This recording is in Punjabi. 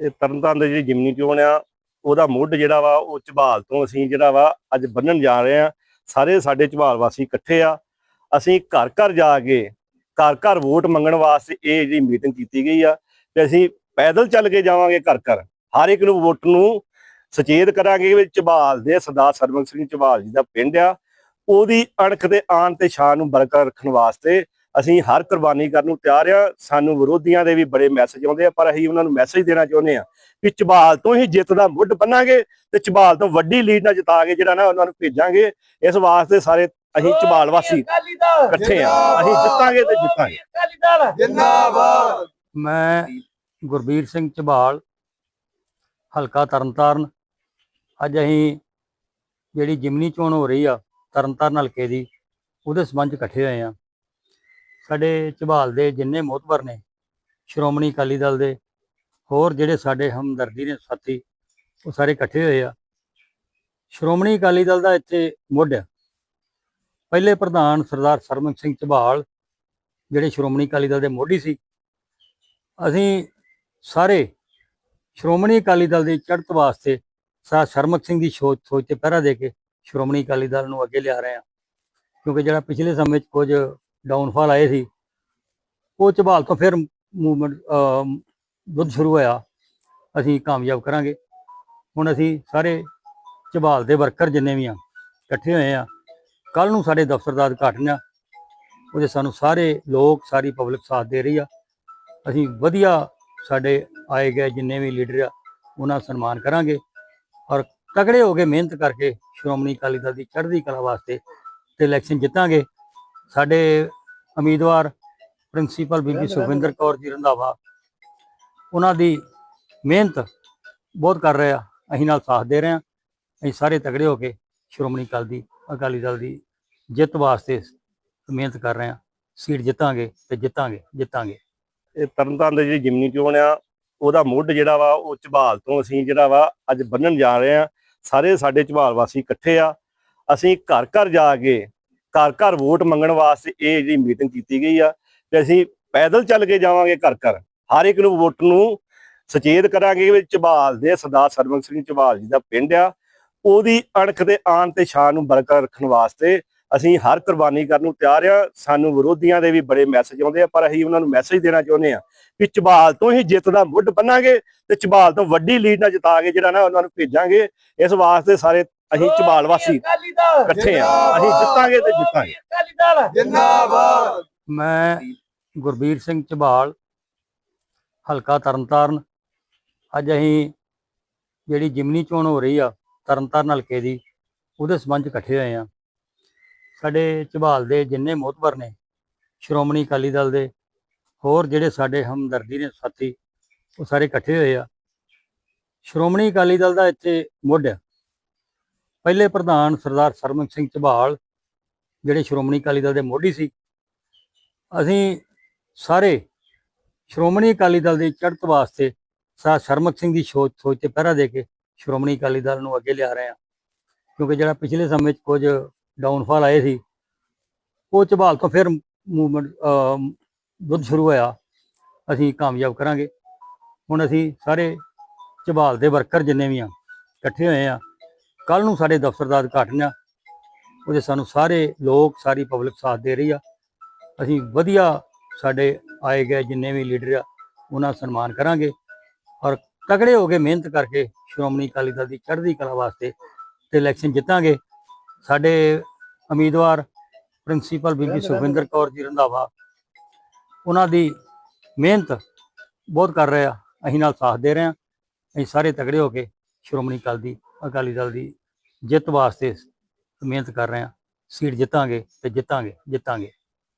ਇਹ ਤਰਨਤਾਰਨ ਦੀ ਜਿਹੜੀ ਜਿਮਨੀ ਚੋਣ ਆ, ਉਹਦਾ ਮੁੱਢ ਜਿਹੜਾ ਵਾ, ਉਹ ਝਬਾਲ ਤੋਂ ਅਸੀਂ ਜਿਹੜਾ ਵਾ, ਅੱਜ ਬੰਨਣ ਜਾ ਰਹੇ ਆ ਸਾਰੇ ਸਾਡੇ ਝਬਾਲ ਵਾਸੀ ਇਕੱਠੇ ਆ। ਅਸੀਂ ਘਰ ਘਰ ਜਾ ਕੇ, ਘਰ ਘਰ ਵੋਟ ਮੰਗਣ ਵਾਸਤੇ ਇਹ ਜਿਹੜੀ ਮੀਟਿੰਗ ਕੀਤੀ ਗਈ ਆ, ਤੇ ਅਸੀਂ ਪੈਦਲ ਚੱਲ ਕੇ ਜਾਵਾਂਗੇ ਘਰ ਘਰ। ਹਰ ਇੱਕ ਨੂੰ ਵੋਟ ਨੂੰ ਸੁਚੇਤ ਕਰਾਂਗੇ ਵੀ ਝਬਾਲ ਦੇ ਸਰਦਾਰ ਸਰਬੰਸ ਸਿੰਘ ਝਬਾਲ ਜੀ ਦਾ ਪਿੰਡ ਆ। ਉਹਦੀ ਅਣਖ ਤੇ ਆਣ ਤੇ ਸ਼ਾਨ ਨੂੰ ਬਰਕਰਾਰ ਰੱਖਣ ਵਾਸਤੇ ਅਸੀਂ ਹਰ ਕੁਰਬਾਨੀ ਕਰਨ ਨੂੰ ਤਿਆਰ ਆ। ਸਾਨੂੰ ਵਿਰੋਧੀਆਂ ਦੇ ਵੀ ਬੜੇ ਮੈਸੇਜ ਆਉਂਦੇ ਆ ਪਰ ਅਸੀਂ ਉਹਨਾਂ ਨੂੰ ਮੈਸੇਜ ਦੇਣਾ ਚਾਹੁੰਦੇ ਆ ਕਿ ਝਬਾਲ ਤੋਂ ਹੀ ਜਿੱਤ ਦਾ ਮੁੱਢ ਬੰਨਾਂਗੇ ਤੇ ਝਬਾਲ ਤੋਂ ਵੱਡੀ ਲੀਡ ਨਾਲ ਜਿਤਾ ਕੇ ਜਿਹੜਾ ਨਾ ਉਹਨਾਂ ਨੂੰ ਭੇਜਾਂਗੇ। ਇਸ ਵਾਸਤੇ ਸਾਰੇ ਅਸੀਂ ਝਬਾਲ ਵਾਸੀ ਇਕੱਠੇ ਆ। ਅਸੀਂ ਜਿੱਤਾਂਗੇ ਤੇ ਜਿੱਤਾਂਗੇ। ਜਿੰਦਾਬਾਦ। ਮੈਂ ਗੁਰਬੀਰ ਸਿੰਘ ਝਬਾਲ ਹਲਕਾ ਤਰਨਤਾਰਨ। ਅੱਜ ਅਸੀਂ ਜਿਹੜੀ ਜਿਮਨੀ ਚੋਣ ਹੋ ਰਹੀ ਆ ਤਰਨਤਾਰਨ ਹਲਕੇ ਦੀ ਉਹਦੇ ਸੰਬੰਧ ਇਕੱਠੇ ਹੋਏ ਆ। ਸਾਡੇ ਝਬਾਲ ਦੇ ਜਿੰਨੇ ਮੋਤਬਰ ਨੇ, ਸ਼੍ਰੋਮਣੀ ਅਕਾਲੀ ਦਲ ਦੇ, ਹੋਰ ਜਿਹੜੇ ਸਾਡੇ ਹਮਦਰਦੀ ਨੇ ਸਾਥੀ, ਉਹ ਸਾਰੇ ਇਕੱਠੇ ਹੋਏ ਆ। ਸ਼੍ਰੋਮਣੀ ਅਕਾਲੀ ਦਲ ਦਾ ਇੱਥੇ ਮੁੱਢ ਆ। ਪਹਿਲੇ ਪ੍ਰਧਾਨ ਸਰਦਾਰ ਸਰਮਨ ਸਿੰਘ ਝਬਾਲ ਜਿਹੜੇ ਸ਼੍ਰੋਮਣੀ ਅਕਾਲੀ ਦਲ ਦੇ ਮੋਢੀ ਸੀ। ਅਸੀਂ ਸਾਰੇ ਸ਼੍ਰੋਮਣੀ ਅਕਾਲੀ ਦਲ ਦੀ ਚੜ੍ਹਤ ਵਾਸਤੇ ਸਾ ਸ਼ਰਮਕ ਸਿੰਘ ਦੀ ਸੋਚ ਸੋਚ ਤੇ ਪਹਿਰਾ ਦੇ ਕੇ ਸ਼੍ਰੋਮਣੀ ਅਕਾਲੀ ਦਲ ਨੂੰ ਅੱਗੇ ਲਿਆ ਰਹੇ ਹਾਂ ਕਿਉਂਕਿ ਜਿਹੜਾ ਪਿਛਲੇ ਸਮੇਂ ਵਿੱਚ ਕੁਝ ਡਾਊਨਫਾਲ ਆਏ ਸੀ। ਉਹ ਝਬਾਲ ਤੋਂ ਫਿਰ ਮੂਵਮੈਂਟ ਦੁੱਧ ਸ਼ੁਰੂ ਹੋਇਆ। ਅਸੀਂ ਕਾਮਯਾਬ ਕਰਾਂਗੇ। ਹੁਣ ਅਸੀਂ ਸਾਰੇ ਝਬਾਲ ਦੇ ਵਰਕਰ ਜਿੰਨੇ ਵੀ ਆ, ਇਕੱਠੇ ਹੋਏ ਆ। ਕੱਲ ਨੂੰ ਸਾਡੇ ਦਫ਼ਤਰ ਦਾ ਉਦਘਾਟਨ ਆ। ਉਹਦੇ ਸਾਨੂੰ ਸਾਰੇ ਲੋਕ, ਸਾਰੀ ਪਬਲਿਕ ਸਾਥ ਦੇ ਰਹੀ ਆ। ਅਸੀਂ ਵਧੀਆ ਸਾਡੇ ਆਏ ਗਏ ਜਿੰਨੇ ਵੀ ਲੀਡਰ ਆ, ਉਹਨਾਂ ਦਾ ਸਨਮਾਨ ਕਰਾਂਗੇ। ਔਰ ਤਗੜੇ ਹੋ ਕੇ ਮਿਹਨਤ ਕਰਕੇ ਸ਼੍ਰੋਮਣੀ ਅਕਾਲੀ ਦਲ ਦੀ ਚੜ੍ਹਦੀ ਕਲਾ ਵਾਸਤੇ ਤੇ ਇਲੈਕਸ਼ਨ ਜਿੱਤਾਂਗੇ। ਸਾਡੇ ਉਮੀਦਵਾਰ ਪ੍ਰਿੰਸੀਪਲ ਬੀਬੀ ਸੁਖਵਿੰਦਰ ਕੌਰ ਜੀ ਰੰਧਾਵਾ ਉਹਨਾਂ ਦੀ ਮਿਹਨਤ ਬਹੁਤ ਕਰ ਰਹੇ ਆ। ਅਸੀਂ ਨਾਲ ਸਾਥ ਦੇ ਰਹੇ ਆ। ਅਸੀਂ ਸਾਰੇ ਤਗੜੇ ਹੋ ਕੇ ਸ਼੍ਰੋਮਣੀ ਅਕਾਲੀ ਦੀ ਅਕਾਲੀ ਦਲ ਦੀ ਜਿੱਤ ਵਾਸਤੇ ਮਿਹਨਤ ਕਰ ਰਹੇ ਆ। ਸੀਟ ਜਿੱਤਾਂਗੇ ਤੇ ਜਿੱਤਾਂਗੇ ਜਿੱਤਾਂਗੇ। ਇਹ ਤਰਨਤਾਰਨ ਦੀ ਜਿਹੜੀ ਜਿਮਨੀ ਚੋਣ ਆ ਉਹਦਾ ਮੁੱਢ ਜਿਹੜਾ ਵਾ ਉਹ ਝਬਾਲ ਤੋਂ ਅਸੀਂ ਜਿਹੜਾ ਵਾ ਅੱਜ ਬੰਨਣ ਜਾ ਰਹੇ ਆ। ਸਾਰੇ ਸਾਡੇ ਝਬਾਲ ਵਾਸੀ ਇਕੱਠੇ ਆ। ਅਸੀਂ ਘਰ ਘਰ ਜਾ ਕੇ ਘਰ ਘਰ ਵੋਟ ਮੰਗਣ ਵਾਸਤੇ ਇਹ ਜਿਹੜੀ ਮੀਟਿੰਗ ਕੀਤੀ ਗਈ ਆ, ਤੇ ਅਸੀਂ ਪੈਦਲ ਚੱਲ ਕੇ ਜਾਵਾਂਗੇ ਘਰ ਘਰ। ਹਰ ਇੱਕ ਨੂੰ ਵੋਟ ਨੂੰ ਸੁਚੇਤ ਕਰਾਂਗੇ ਵੀ ਝਬਾਲ ਦੇ ਸਰਦਾਰ ਸਰਬੰਸ ਸਿੰਘ ਝਬਾਲ ਜੀ ਦਾ ਪਿੰਡ ਆ। ਉਹਦੀ ਅਣਖ ਤੇ ਆਣ ਤੇ ਸ਼ਾਨ ਨੂੰ ਬਰਕਰਾਰ ਰੱਖਣ ਵਾਸਤੇ ਅਸੀਂ ਹਰ ਕੁਰਬਾਨੀ ਕਰਨ ਨੂੰ ਤਿਆਰ ਆ। ਸਾਨੂੰ ਵਿਰੋਧੀਆਂ ਦੇ ਵੀ ਬੜੇ ਮੈਸੇਜ ਆਉਂਦੇ ਆ, ਪਰ ਅਸੀਂ ਉਹਨਾਂ ਨੂੰ ਮੈਸੇਜ ਦੇਣਾ ਚਾਹੁੰਦੇ ਆ ਕਿ ਝਬਾਲ ਤੋਂ ਹੀ ਜਿੱਤ ਦਾ ਮੁੱਢ ਬੰਨਾਂਗੇ ਤੇ ਝਬਾਲ ਤੋਂ ਵੱਡੀ ਲੀਡ ਨਾਲ ਜਿਤਾ ਕੇ ਜਿਹੜਾ ਨਾ ਉਹਨਾਂ ਨੂੰ ਭੇਜਾਂਗੇ। ਇਸ ਵਾਸਤੇ ਸਾਰੇ ਅਸੀਂ ਝਬਾਲ ਵਾਸੀ ਇਕੱਠੇ ਆ ਅਸੀਂ ਜਿੱਤਾਂਗੇ ਤੇ ਜਿੱਤਾਂਗੇ। ਜਿੰਦਾਬਾਦ। ਮੈਂ ਗੁਰਬੀਰ ਸਿੰਘ ਝਬਾਲ ਹਲਕਾ ਤਰਨਤਾਰਨ। ਅੱਜ ਅਸੀਂ ਜਿਹੜੀ ਜਿਮਨੀ ਚੋਣ ਹੋ ਰਹੀ ਆ ਤਰਨਤਾਰਨ ਹਲਕੇ ਦੀ ਉਹਦੇ ਸੰਬੰਧ 'ਚ ਇਕੱਠੇ ਹੋਏ ਆ ਸਾਡੇ ਝਬਾਲ ਦੇ ਜਿੰਨੇ ਮੋਤਬਰ ਨੇ ਸ਼੍ਰੋਮਣੀ ਅਕਾਲੀ ਦਲ ਦੇ ਹੋਰ ਜਿਹੜੇ ਸਾਡੇ ਹਮਦਰਦੀ ਨੇ ਸਾਥੀ ਉਹ ਸਾਰੇ ਇਕੱਠੇ ਹੋਏ ਆ। ਸ਼੍ਰੋਮਣੀ ਅਕਾਲੀ ਦਲ ਦਾ ਇੱਥੇ ਮੁੱਢ ਆ। ਪਹਿਲੇ ਪ੍ਰਧਾਨ ਸਰਦਾਰ ਸਰਮਨ ਸਿੰਘ ਝਬਾਲ ਜਿਹੜੇ ਸ਼੍ਰੋਮਣੀ ਅਕਾਲੀ ਦਲ ਦੇ ਮੋਢੀ ਸੀ, ਅਸੀਂ ਸਾਰੇ ਸ਼੍ਰੋਮਣੀ ਅਕਾਲੀ ਦਲ ਦੀ ਚੜ੍ਹਤ ਵਾਸਤੇ ਸਰਦਾਰ ਸ਼ਰਮਕ ਸਿੰਘ ਦੀ ਸੋਚ ਸੋਚ ਤੇ ਪਹਿਰਾ ਦੇ ਕੇ ਸ਼੍ਰੋਮਣੀ ਅਕਾਲੀ ਦਲ ਨੂੰ ਅੱਗੇ ਲਿਆ ਰਹੇ ਹਾਂ। ਕਿਉਂਕਿ ਜਿਹੜਾ ਪਿਛਲੇ ਸਮੇਂ 'ਚ ਕੁਝ ਡਾਊਨਫਾਲ ਆਏ ਸੀ, ਉਹ ਝਬਾਲ ਤੋਂ ਫਿਰ ਮੂਵਮੈਂਟ ਦੁੱਧ ਸ਼ੁਰੂ ਹੋਇਆ। ਅਸੀਂ ਕਾਮਯਾਬ ਕਰਾਂਗੇ। ਹੁਣ ਅਸੀਂ ਸਾਰੇ ਝਬਾਲ ਦੇ ਵਰਕਰ ਜਿੰਨੇ ਵੀ ਆ, ਇਕੱਠੇ ਹੋਏ ਆ। ਕੱਲ ਨੂੰ ਸਾਡੇ ਦਫ਼ਤਰ ਦਾ ਉਦਘਾਟਨ ਆ। ਉਹਦੇ ਸਾਨੂੰ ਸਾਰੇ ਲੋਕ, ਸਾਰੀ ਪਬਲਿਕ ਸਾਥ ਦੇ ਰਹੀ ਆ। ਅਸੀਂ ਵਧੀਆ ਸਾਡੇ ਆਏ ਗਏ ਜਿੰਨੇ ਵੀ ਲੀਡਰ ਆ, ਉਹਨਾਂ ਦਾ ਸਨਮਾਨ ਕਰਾਂਗੇ। ਔਰ ਤਗੜੇ ਹੋ ਕੇ ਮਿਹਨਤ ਕਰਕੇ ਸ਼੍ਰੋਮਣੀ ਅਕਾਲੀ ਦਲ ਦੀ ਚੜ੍ਹਦੀ ਕਲਾ ਵਾਸਤੇ ਤੇ ਇਲੈਕਸ਼ਨ ਜਿੱਤਾਂਗੇ। ਸਾਡੇ ਉਮੀਦਵਾਰ ਪ੍ਰਿੰਸੀਪਲ ਬੀਬੀ ਸੁਖਵਿੰਦਰ ਕੌਰ ਜੀ ਰੰਧਾਵਾ, ਉਹਨਾਂ ਦੀ ਮਿਹਨਤ ਬਹੁਤ ਕਰ ਰਹੇ ਆ। ਅਸੀਂ ਨਾਲ ਸਾਥ ਦੇ ਰਹੇ ਆ। ਅਸੀਂ ਸਾਰੇ ਤਗੜੇ ਹੋ ਕੇ ਸ਼੍ਰੋਮਣੀ ਅਕਾਲੀ ਦੀ ਅਕਾਲੀ ਦਲ ਦੀ ਜਿੱਤ ਵਾਸਤੇ ਮਿਹਨਤ ਕਰ ਰਹੇ ਆ ਸੀਟ ਜਿੱਤਾਂਗੇ ਤੇ ਜਿੱਤਾਂਗੇ ਜਿੱਤਾਂਗੇ।